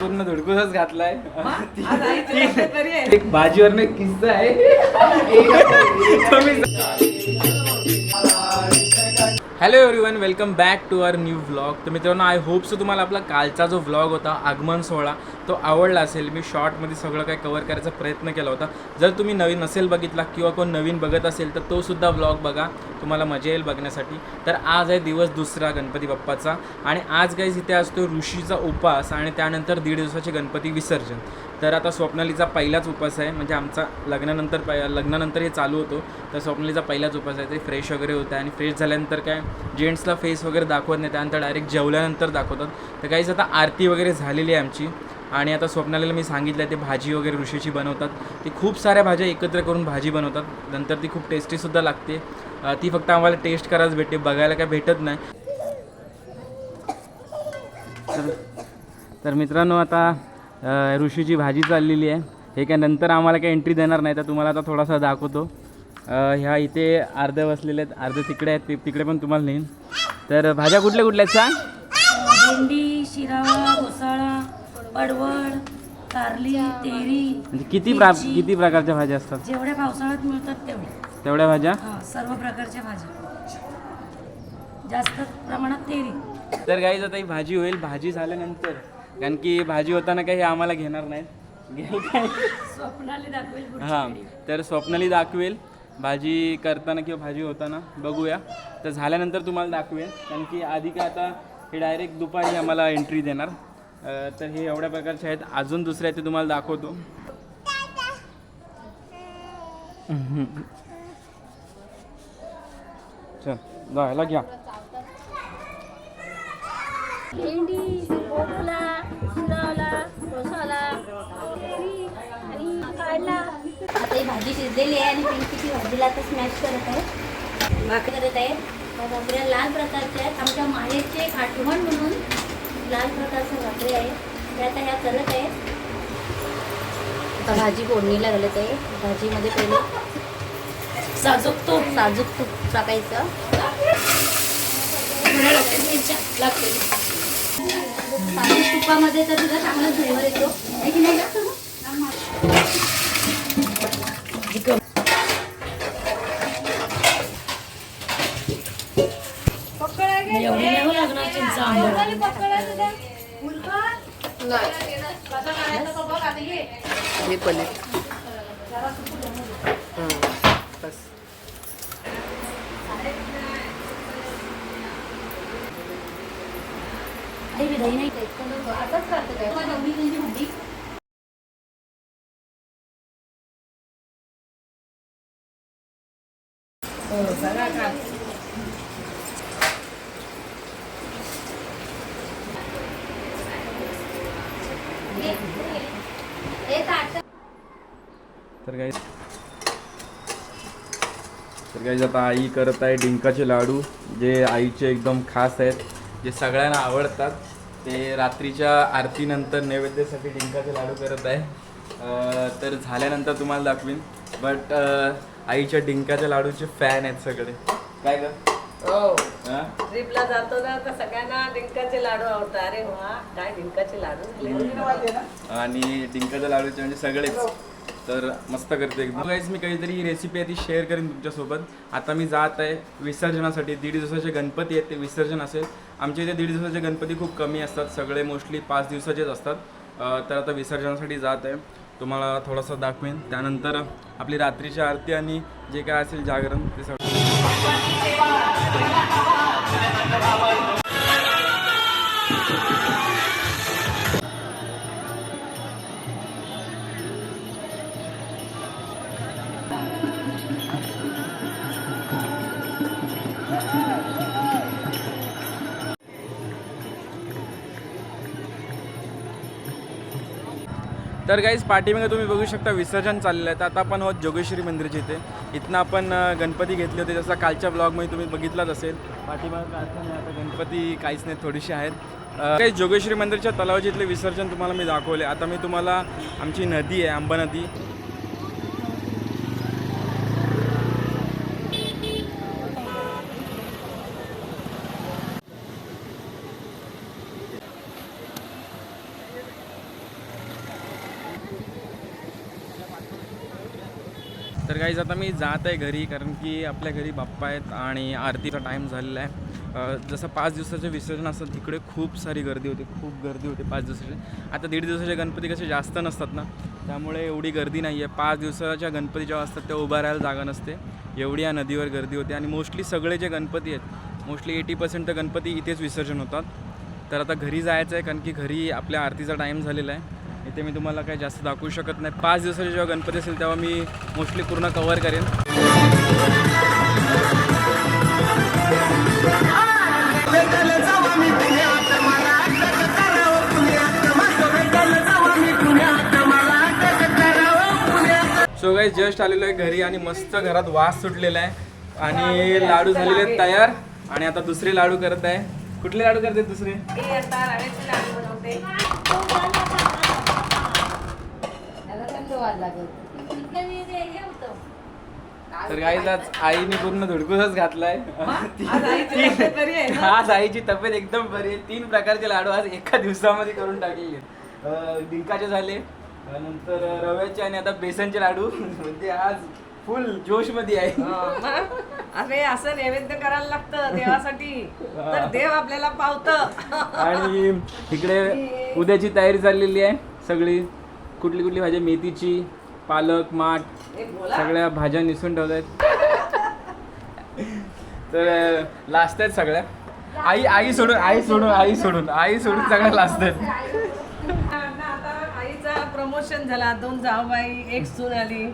पूर्ण धुडकूसच घातलाय. एक भाजीवर एक किस्सा आहे. Hello everyone welcome back to our new vlog तर मित्रांनो आय होप सो तुम्हाला आपला कालचा जो व्लॉग होता आगमन सोहळा तो आवडला असेल. मी शॉर्टमध्ये सगळं काही कवर करायचा प्रयत्न केला होता. जर तुम्ही नवीन नसेल बघितला किंवा कोण नवीन बघत असेल तर तो सुद्धा व्लॉग बघा. तुम्हाला मजा येईल बघण्यासाठी. तर आज आहे दिवस दुसरा गणपती बाप्पाचा. आणि आज गाईज इथे असतो ऋषीचा उपास आणि त्यानंतर दीड दिवसाचे गणपती विसर्जन. तर आता स्वप्नालीचा पहिलाच उपास आहे. म्हणजे आमचा लग्नानंतर पै लग्नानंतर हे चालू होतो. तर स्वप्नालीचा पहिलाच उपास आहे. ते फ्रेश वगैरे होतं आणि फ्रेश झाल्यानंतर काय जेंट्सला फेस वगैरे दाखवत नाही. त्यानंतर डायरेक्ट जेवल्यानंतर दाखवतात. तर काहीच आता आरती वगैरे झालेली आहे आमची आणि आता स्वप्नालीला मी सांगितलं ते भाजी वगैरे ऋषीची बनवतात. ती खूप साऱ्या भाज्या एकत्र करून भाजी बनवतात. नंतर ती खूप टेस्टीसुद्धा लागते. ती फक्त आम्हाला टेस्ट करायला भेटते. बघायला काय भेटत नाही. तर तर मित्रांनो आता ऋषीची भाजी चाललेली आहे. हे काय नंतर आम्हाला काही एंट्री देणार नाही तर तुम्हाला आता थोडासा दाखवतो. ह्या इथे अर्धे बसलेले आहेत. अर्धे तिकडे आहेत तिकडे पण तुम्हाला नेईन. तर भाज्या कुठल्या कुठल्या आहेत सांग? भेंडी शिराळा घोसाळा पडवळ कारली तेरी म्हणजे किती प्रा किती प्रकारच्या भाज्या असतात? जेवढ्या पावसाळ्यात मिळतात तेवढ्या. तेवढ्या भाज्या? हा सर्व प्रकारच्या भाज्या. जास्त प्रमाणात तेरी. तर काही आता ही भाजी होईल. भाजी झाल्यानंतर कारण की भाजी होताना काही हे आम्हाला घेणार नाहीत. घेईल काय? स्वप्नाली दाखवेल पुढची हां. तर स्वप्नाली दाखवेल. भाजी करताना किंवा भाजी होताना बघूया. तर झाल्यानंतर तुम्हाला दाखवेल कारण की आधी काय आता हे डायरेक्ट दुपारी आम्हाला एंट्री देणार. तर हे एवढ्या प्रकारचे आहेत. अजून दुसरे आहेत ते तुम्हाला दाखवतो. चल जायला घ्या. भेंडी बोकला शिरावला कोसाला आणि काढला. आता ही भाजी शिजलेली आहे आणि पिंकीची भाजीला आता स्मॅश करत आहे. भाकरी करत आहे. भाकऱ्या लाल प्रकारच्या आहेत. आमच्या माहेरचे आठवण म्हणून लाल प्रकारच्या भाकरी आहे. त्या आता ह्या करत आहे. आता भाजी फोडणीला घालत आहे. भाजीमध्ये पहिले साजूक तो साजूक तूप टाकायचं. लागते. साजूक तुपामध्ये तर तुझा चांगला फ्लेवर येतो. आहे की नाही हे पनीर. नाही. असंच हे ताट तर काही तर काही आता आई करत आहे डिंकाचे लाडू जे आईचे एकदम खास आहेत जे सगळ्यांना आवडतात ते रात्रीच्या आरतीनंतर नैवेद्यासाठी डिंकाचे लाडू करत आहे. तर झाल्यानंतर तुम्हाला दाखवीन. बट आईच्या डिंकाच्या लाडूचे फॅन आहेत सगळे. काय ग? हो. हा? ट्रिपला जातो ना तर सगळ्यांना डिंकाचे लाडू आवडतात. अरे वा काय डिंकाचे लाडू आणि डिंकाच्या लाडूचे म्हणजे सगळेच. तर मस्त करते एकदम. गाईज मी काहीतरी रेसिपी आहे ती शेअर करेन तुमच्यासोबत. आता मी जात आहे विसर्जनासाठी. दीड दिवसाचे गणपती आहेत ते विसर्जन असेल. आमच्या इथे दीड दिवसाचे गणपती खूप कमी असतात. सगळे मोस्टली पाच दिवसाचेच असतात. तर आता विसर्जनासाठी जात आहे. तुम्हाला थोडंसं दाखवेन. त्यानंतर आपली रात्रीची आरती आणि जे काय असेल जागरण ते सगळं. तर काहीच पाठीमागे तुम्ही बघू शकता विसर्जन चाललेलं आहे. तर आता आपण होत जोगेश्वरी मंदिराच्या इथे. इथनं आपण गणपती घेतले होते. जसं कालच्या ब्लॉगमध्ये तुम्ही बघितलाच असेल. पाठीमागे आता नाही आता गणपती काहीच नाही थोडीशी आहेत. काही जोगेश्वरी मंदिरच्या तलावाचे इथले विसर्जन तुम्हाला मी दाखवले. आता मी तुम्हाला आमची नदी आहे आंबा नदी. तर काहीच आता मी जात आहे घरी कारण की आपल्या घरी बाप्पा आहेत आणि आरतीचा टाईम झालेला आहे. जसं पाच दिवसाचे विसर्जन असतं तिकडे खूप सारी गर्दी होती खूप गर्दी होती पाच दिवसाचे. आता दीड दिवसाचे गणपती कसे जास्त नसतात ना त्यामुळे एवढी गर्दी नाही आहे पाच दिवसाच्या गणपती जेव्हा असतात तेव्हा उभा राहायला जागा नसते. एवढी या नदीवर गर्दी होते आणि मोस्टली सगळे जे गणपती आहेत मोस्टली एटी पर्सेंट तर गणपती इथेच विसर्जन होतात. तर आता घरी जायचं आहे कारण की घरी आपल्या आरतीचा टाईम झालेला आहे. इथे मी तुम्हाला काही जास्त दाखवू शकत नाही. पाच दिवसाचे जेव्हा गणपती असेल तेव्हा मी मोस्टली पूर्ण कवर करेन. सो काही जस्ट आलेलो आहे घरी आणि मस्त घरात वास सुटलेला आहे. आणि लाडू झालेले आहेत तयार. आणि आता दुसरे लाडू करत आहे. कुठले लाडू करते दुसरे? तर काही आज आईने पूर्ण धुडकूसच घातलाय. आज आईची तब्येत एकदम बरी आहे. तीन प्रकारचे लाडू आज एका दिवसामध्ये करून टाकलेले डिंकाचे झाले नंतर रव्याचे आणि आता बेसनचे लाडू. म्हणजे आज फुल जोशमध्ये आहे. हा? अरे असं नैवेद्य करायला लागतं देवासाठी. तर देव आपल्याला पावतं. आणि इकडे उद्याची तयारी चाललेली आहे सगळी. कुठली कुठली भाजी मेथीची पालक माठ सगळ्या भाज्या निसून ठेवल्या आहेत तर लास्ट आहेत सगळ्या. आई आई सोडून आई सोडून आई सोडून आई सोडून सगळ्या लास्ट आहेत प्रमोशन झाला. दोन जाऊबाई एक सून आली.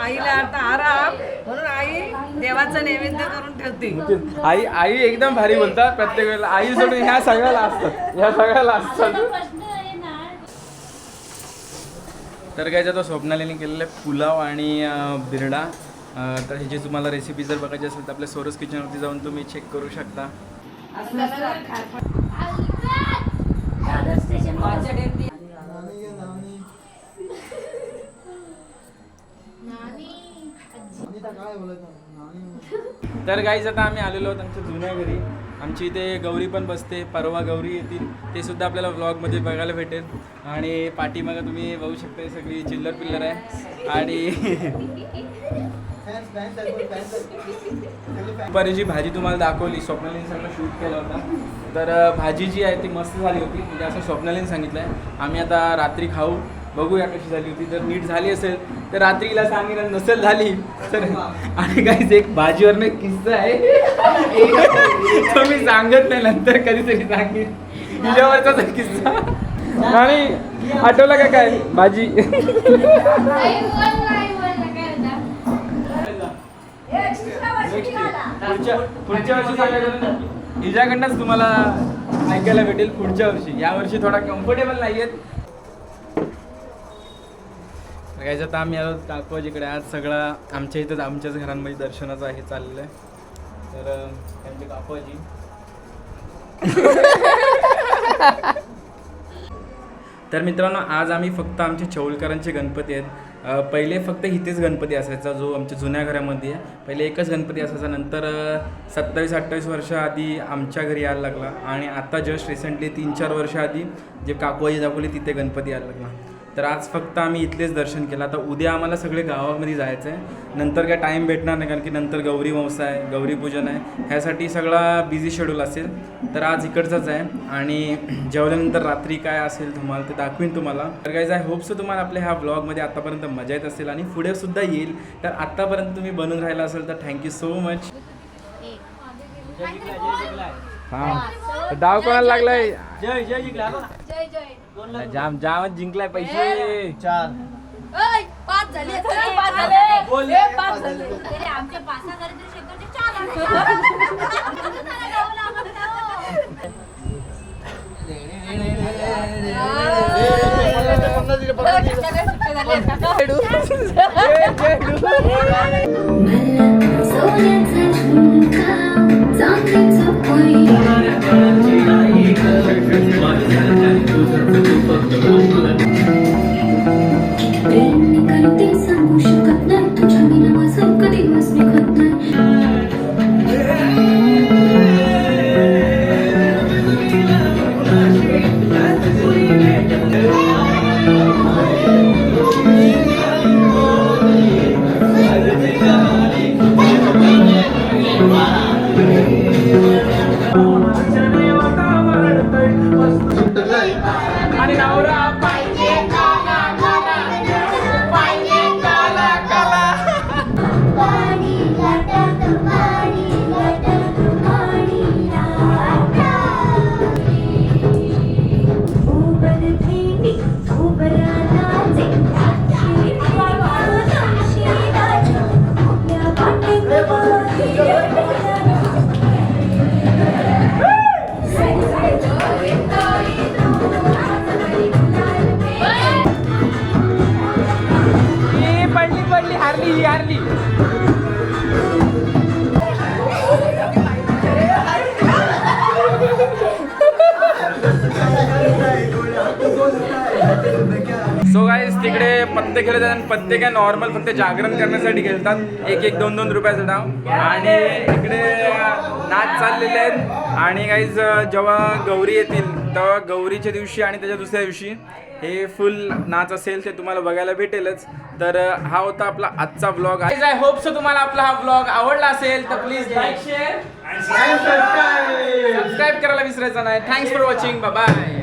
आईला आता आराम. म्हणून आई देवाचं नैवेद्य करून ठेवते. आई आई एकदम भारी बोलतात प्रत्येक वेळेला आई सोडून ह्या सगळ्या असतात ह्या सगळ्या असतात प्रश्न आहे ना तर काय तो स्वप्नालीने केलेलं आहे पुलाव आणि बिरडा. तर ह्याची तुम्हाला रेसिपी जर बघायची असेल तर आपल्या सोरस किचनवरती जाऊन तुम्ही चेक करू शकता. तर गाईज आता आम्ही आलेलो आहोत आमच्या जुन्या घरी. आमची इथे गौरी पण बसते परवा गौरी येतील ते सुद्धा आपल्याला व्लॉगमध्ये बघायला भेटेल. आणि पाठीमागं तुम्ही बघू शकता सगळी चिल्लर पिल्लर आहे. आणि दुपारी जी भाजी तुम्हाला दाखवली स्वप्नालीने सगळं शूट केला होता. तर भाजी जी आहे ती मस्त झाली होती. म्हणजे असं स्वप्नालीने सांगितलं आहे आम्ही आता रात्री खाऊ. बघूया कशी झाली होती. जर नीट झाली असेल तर रात्रीला सांगेन नसेल झाली. तर आणि काहीच एक भाजीवरनं एक किस्सा आहे. तो मी सांगत नाही नंतर कधीतरी सांगेन. तिच्यावरचाच आहे किस्सा. आणि आठवलं का काय? भाजी पुढच्या पुढच्या वर्षी सांगायचं हिच्याकडनंच तुम्हाला ऐकायला भेटेल पुढच्या वर्षी. या वर्षी थोडा कम्फर्टेबल नाही आहेत काय आता आम्ही आलो काकवाजीकडे आज सगळा आमच्या इथंच आमच्याच घरांमध्ये दर्शनाचं आहे चाललेलं आहे. तर त्यांचे काकवाजी तर मित्रांनो आज आम्ही फक्त आमचे चौलकरांचे गणपती आहेत. पहिले फक्त इथेच गणपती असायचा जो आमच्या जुन्या घरामध्ये आहे. पहिले एकच गणपती असायचा नंतर सत्तावीस अठ्ठावीस वर्ष आधी आमच्या घरी यायला लागला. आणि आता जस्ट रिसेंटली तीन चार वर्ष आधी जे काकूआजी दाखवली तिथे गणपती यायला लागला. तर आज फक्त आम्ही इथलेच दर्शन केलं. आता उद्या आम्हाला सगळे गावामध्ये जायचं आहे नंतर काय टाईम भेटणार नाही कारण की नंतर गौरी वंसा आहे गौरी पूजन आहे. ह्यासाठी सगळा बिझी शेड्यूल असेल. तर आज इकडचंच आहे. आणि जेवल्यानंतर रात्री काय असेल तुम्हाला ते दाखवीन तुम्हाला. तर काय आय होप्स तुम्हाला आपल्या ह्या ब्लॉगमध्ये आतापर्यंत मजा येत असेल आणि पुढे सुद्धा येईल. तर आत्तापर्यंत तुम्ही बनून राहिला असेल तर थँक्यू सो मच हां. डाव कोणाला लागलाय? जय जय जिंकला जाम जामच जिंकलाय पैसे चार पाच झाले पाच झाले. बोल. ए, पाच झाले. अरे आमच्या तरी शेकडचे चार आले. Yeah. सो गाईज तिकडे पत्ते खेळत आणि पत्ते काय नॉर्मल फक्त जागरण करण्यासाठी खेळतात. एक एक दोन दोन रुपयाचं डाव. आणि इकडे नाच चाललेले आहेत. आणि गाईज जेव्हा गौरी येतील तेव्हा गौरीच्या दिवशी आणि त्याच्या दुसऱ्या दिवशी हे फुल नाच असेल ते तुम्हाला बघायला भेटेलच. तर हा होता आपला आजचा ब्लॉग आय होप सो तुम्हाला आपला हा ब्लॉग आवडला असेल तर प्लीज लाईक शेअर सबस्क्राईब करायला विसरायचं नाही. Thanks for watching bye